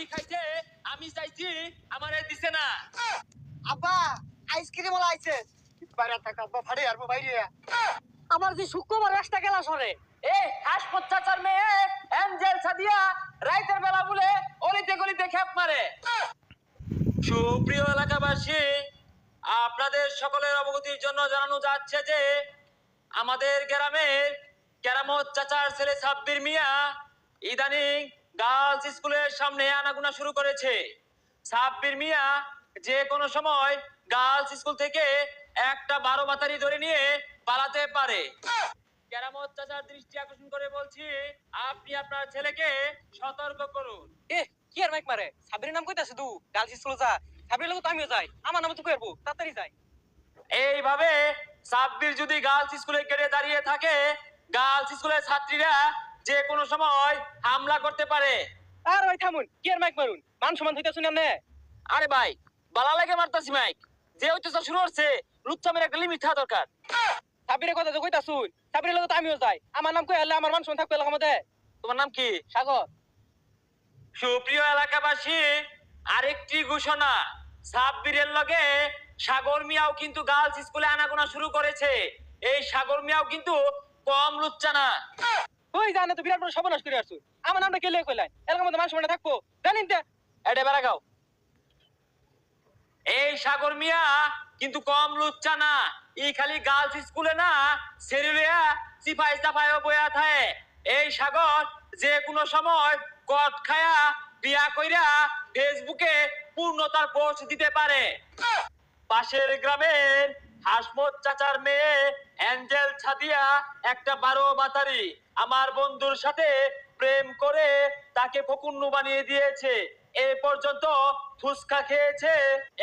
বিড়ি খাইছে আমি চাইছি আমারে দিছে না। আব্বা আইসক্রিম ওলা আইছে। বাইরে থাক আব্বা ফাড়ে আর বাইরে। আমার যে শুক্রবার রাস্তা গেলা সরে এ হাসপত চাচার মেয়ে এঞ্জেল সাদিয়া রাইতের বেলা বলে অলিতে গলিতে খেপ মারে। সুপ্রিয় এলাকাবাসী আপনাদের সকলের অবগতির জন্য জানানো যাচ্ছে যে আমাদের গ্রামের কেরামত চাচার ছেলে সাব্বির মিয়া ইদানিং গার্লস স্কুলের সামনে আনাগুনা শুরু করেছে। সাব্বির মিয়া যে কোনো সময় গার্লস স্কুল থেকে একটা বারো বাতারি ধরে নিয়ে পালাতে পারে। কেরামত চাচার দৃষ্টি আকর্ষণ করে বলছি আপনি আপনার ছেলেকে সতর্ক করুন। এ কি আর মাইক মারে? সাবিরের নাম কইতাছে তু গার্লস স্কুলে যা। সাবিরের লোক তো আমিও যাই আমার নাম তো কইরবো তাড়াতাড়ি যাই। এইভাবে সাব্বির যদি গার্লস স্কুলে গেড়ে দাঁড়িয়ে থাকে গার্লস স্কুলের ছাত্রীরা যে কোনো সময় হামলা করতে পারে। আর ভাই থামুন কি আর মাইক মারুন? মান সমান হইতা শুনি আমনে আরে ভাই বালা লাগে মারতাছি মাইক যে হইতেছে শুরু হচ্ছে লুচ্চামের একটা লিমিট থাকা দরকার। সাবিরের কথা তো কইতা শুন সাবিরের লোক তো আমিও যাই। আমার নাম কই? আল্লাহ আমার মান সমান থাকবে এলাকার মধ্যে। তোমার নাম কি? সাগর। সুপ্রিয় এলাকাবাসী আরেকটি ঘোষণা। সাব্বিরের লগে সাগর মিয়াও কিন্তু গার্লস স্কুলে আনাগোনা শুরু করেছে। এই সাগর মিয়াও কিন্তু কম লুচ্চা না ওই জানে তো বিরাট বড় সর্বনাশ করে আসছুন আমার নামটা কে লে কইলাই মধ্যে মান থাকব। জানিন এডে বেড়া গাও। এই সাগর মিয়া, কিন্তু কম না। ই খালি গার্লস স্কুলে না সেরিলিয়া সাফাইও বয়া এই সাগর যে কোনো সময় কট খায়া বিয়া কইরা ফেসবুকে পূর্ণতার পোস্ট দিতে পারে। পাশের গ্রামের হাসমত চাচার মেয়ে অ্যাঞ্জেল ছাদিয়া, একটা বারো বাতারি, আমার বন্ধুর সাথে প্রেম করে তাকে ফকুন্নু বানিয়ে দিয়েছে। এ পর্যন্ত ফুসকা খেয়েছে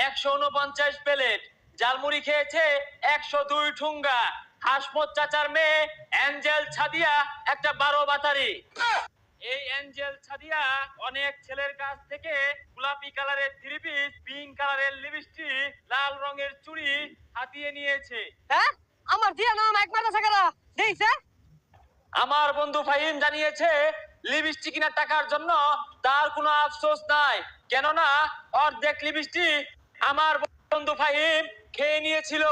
একশো উনপঞ্চাশ প্লেট জালমুড়ি খেয়েছে একশো দুই ঠুঙ্গা। হাসমত চাচার মেয়ে অ্যাঞ্জেল ছাদিয়া, একটা বারো বাতারি। এই অ্যাঞ্জেল ছাদিয়া অনেক ছেলের কাছ থেকে গোলাপি কালারের থ্রি পিস পিঙ্ক কালারের লিপস্টিক লাল রঙের চুড়ি হাতিয়ে নিয়েছে। হ্যাঁ? আমার দিয়া নাম এক মারতা সাকারা দেইছে আমার বন্ধু ফাহিম জানিয়েছে লিপস্টিক কিনার টাকার জন্য তার কোনো আফসোস নাই। কেননা অর্ধেক লিপস্টিক আমার বন্ধু ফাহিম খেয়ে নিয়েছিল।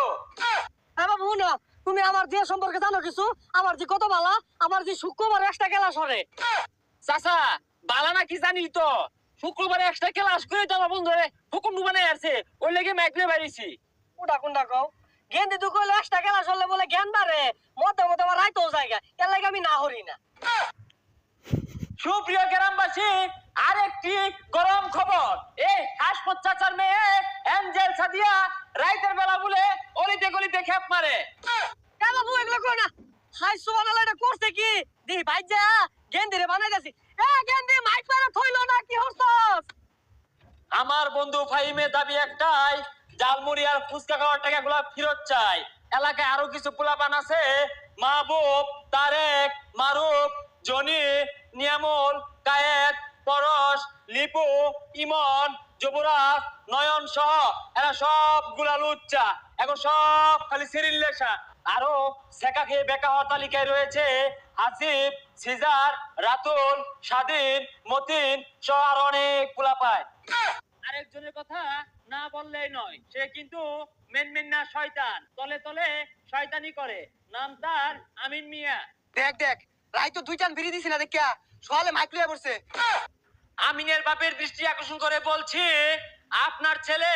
হ্যাঁ বাবু না তুমি আমার দিয়া সম্পর্কে জানো কিছু? আমার যে কত বালা, আমার যে শুক্রবার রাস্তা গেলা সরে চাচা, বালা নাকি জানি তো? শুক্রবারে একটা ক্লাস করে তো আমার বন্ধু হুকুম ডুবানে আছে ওই লেগে ম্যাগনে বাড়িছি ওটা কোনটা কও? গেন্দি তো কইলে রাস্তা গেলা সরলে বলে জ্ঞান বাড়ে। আমার রাইতেও জায়গা এর লাগে আমি না হরি না। সুপ্রিয় গ্রামবাসী, আরেকটি গরম খবর। এই হাসপত চাচার মেয়ে এঞ্জেল সাদিয়া রাইতের বেলা বলে অলিতে গলিতে খেপ মারে। বাবু এগুলো কই না? হাই সুবহানাল্লাহ এটা করছে কি? দি ভাই গেন্দি রে বানাই যাচ্ছি এ, গেন্দি, মাইক মারা থইলো না, কি হরছস আমার বন্ধু ফাহিমের দাবি একটাই জালমুড়ি আর ফুচকা খাওয়ার টাকাগুলো ফেরত চাই। এলাকায় আরও কিছু পোলাপান আছে, মাহবুব, তারেক, মারুফ, জনি, নিয়ামুল, কায়েত, পরশ, লিপু, ইমন, যুবরাজ নয়ন সহ এরা সবগুলা লুচ্চা। এখন সব খালি সিরিল আরও সেকা খেয়ে বেকা হওয়ার তালিকায় রয়েছে আসিফ সিজার রাতুল স্বাধীন মতিন সহ আরও অনেক পোলা পায় আরেকজনের কথা না বললেই নয় সে কিন্তু মেন মেন না শয়তান তলে তলে শয়তানি করে। নাম তার আমিন মিয়া। দেখ দেখ রাই তো দুই চান বিড়ি দিছি না দেখিয়া সকালে মাইক লইয়া পড়ছে আমিনের বাপের দৃষ্টি আকর্ষণ করে বলছি আপনার ছেলে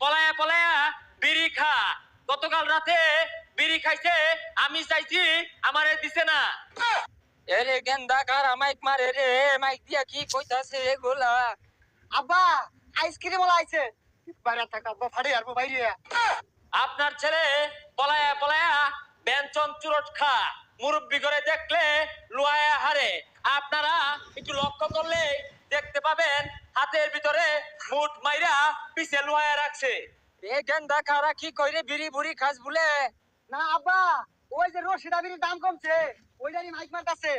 পলায়া পলায়া বিড়ি খা। গতকাল রাতে বিড়ি খাইছে আমি চাইছি আমারে দিছে না। এরে গেন্দা কারা মাইক মারে রে মাইক দিয়া কি কইতাছে এগুলা? আব্বা আইসক্রিম ওলা আইছে। বাইরে থাক আব্বা ফাড়ে আর বাইরে। আপনার ছেলে পলায়া পলায়া ব্যঞ্চন চুরট খা মুরব্বি করে দেখলে লুয়ায়া হারে। আপনারা একটু লক্ষ্য করলে দেখতে পাবেন হাতের ভিতরে মুঠ মাইরা পিছে লুয়ায়া রাখছে। এ গেন্দা কারা কি কইরে বিড়ি বুড়ি খাস বলে? না আব্বা ওই যে রশিদা দাম কমছে ওইটারই মাইক মারতাছে।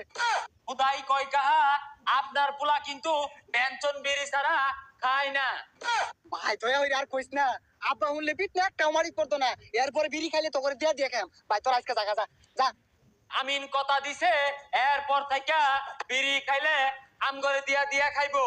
খুদাই কয় কাহা আপনার পোলা কিন্তু ব্যঞ্চন বিড়ি ছাড়া খায় না। ভাই তোয়া হইরে আর কইস না। আব্বা শুনলে পিট না একটা মারি করতো না। এরপরে বিড়ি খাইলে তো করে দিয়া দিয়ে খাম। ভাই তোর আজকে জাগা যা যা। আমিন কথা দিছে এরপর থেকে বিড়ি খাইলে আম করে দিয়া দিয়া খাইবো।